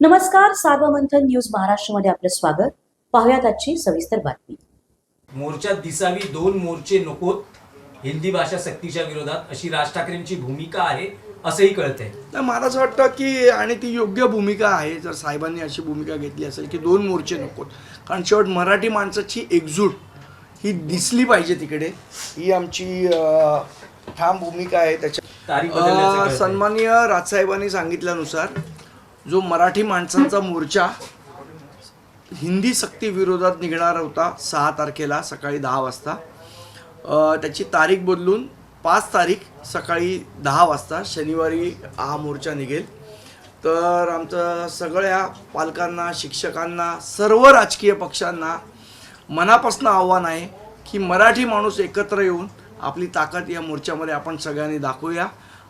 नमस्कार सार्वमंथन न्यूज महाराष्ट्रमध्ये आपलं स्वागत. पाहुयात आजची सविस्तर बातमी. मोर्चात दिसावी दोन मोर्चे नकोत. हिंदी भाषा सक्तीच्या विरोधात अशी राज ठाकरेंची भूमिका आहे असंही कळतंय. तर मला असं वाटतं की आणि ती योग्य भूमिका आहे जर साहेबांनी अशी भूमिका घेतली असेल की दोन मोर्चे नकोत. कारण शेवट मराठी माणसाची एकजूट ही दिसली पाहिजे तिकडे. ही आमची अं, ठाम भूमिका आहे. त्याच्या तारीख बदलण्याचं अं, कळतंय. सन्माननीय राजसाहेबांनी सांगितल्यानुसार जो मराठी माणसांचा मोर्चा हिंदी सक्ती विरोधात निघणार होता सहा तारखेला सकाळी दहा वाजता. त्याची तारीख बदलून पाच तारीख सकाळी दहा वाजता शनिवारी हा मोर्चा निघेल. तर आमचं सगळ्या पालकांना शिक्षकांना सर्व राजकीय पक्षांना मनापासून आव्हान आहे की मराठी माणूस एकत्र येऊन आपली ताकद या मोर्चामध्ये आपण सगळ्यांनी दाखवूया.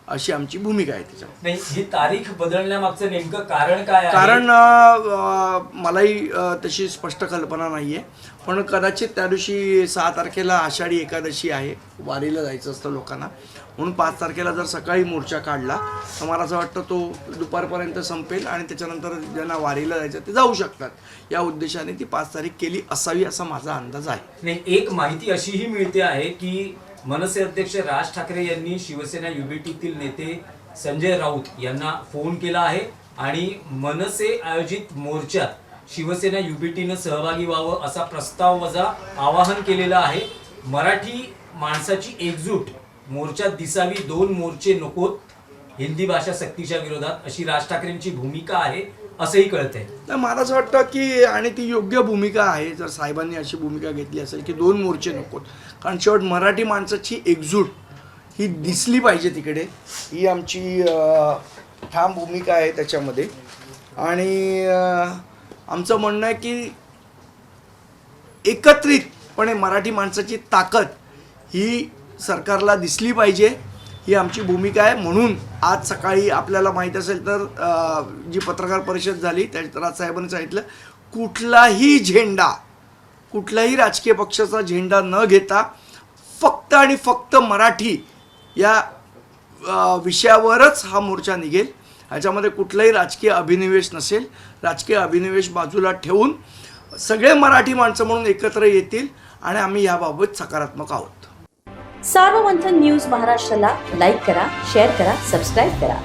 अशी आमची भूमिका आहे त्याच्यात नाही ही तारीख बदलण्यामागचं नेमकं कारण काय आहे? कारण अ, मलाही अ, तशी स्पष्ट कल्पना नाही आहे पण कदाचित त्या दिवशी सहा तारखेला आषाढी एकादशी आहे. वारीला जायचं असतं लोकांना. म्हणून पाच तारखेला जर सकाळी मोर्चा काढला तर मला असं वाटतं तो दुपारपर्यंत संपेल आणि त्याच्यानंतर ज्यांना वारीला जायचं ते जाऊ शकतात. या उद्देशाने ती पाच तारीख केली असावी असा माझा अंदाज आहे. नाही एक माहिती अशीही मिळते आहे की मनसे अध्यक्ष राज ठाकरे यांनी शिवसेना युबीटीतील नेते संजय राऊत यांना फोन केला आहे आणि मनसे आयोजित मोर्चात शिवसेना युबीटीनं सहभागी व्हावं असा प्रस्ताव वजा आवाहन केलेलं आहे. मराठी माणसाची एकजूट मोर्चात दिसावी दोन मोर्चे नकोत. हिंदी भाषा सक्तीच्या विरोधात अशी राज ठाकरेंची भूमिका आहे असंही कळतंय. तर मला असं वाटतं की आणि ती योग्य भूमिका आहे जर साहेबांनी अशी भूमिका घेतली असेल की दोन मोर्चे नकोत कारण शेवट मराठी माणसाची एकजूट ही दिसली पाहिजे तिकडे. ही आमची ठाम भूमिका आहे त्याच्यामध्ये. आणि आमचं म्हणणं आहे की एकत्रितपणे मराठी माणसाची ताकद ही सरकारला दिसली पाहिजे. ही आमची भूमिका आहे. म्हणून आज सकाळी आपल्याला माहीत असेल तर जी पत्रकार परिषद झाली त्यात राजसाहेबांनी सांगितलं कुठलाही झेंडा कुठल्याही राजकीय पक्षाचा झेंडा न घेता फक्त आणि फक्त मराठी या विषयावरच हा मोर्चा निघेल. ह्याच्यामध्ये कुठलाही राजकीय अभिनिवेश नसेल. राजकीय अभिनिवेश बाजूला ठेवून सगळे मराठी माणसं म्हणून एकत्र येतील आणि आम्ही याबाबत सकारात्मक आहोत. सार्वमंथन न्यूज महाराष्ट्राला लाईक करा शेअर करा सबस्क्राईब करा.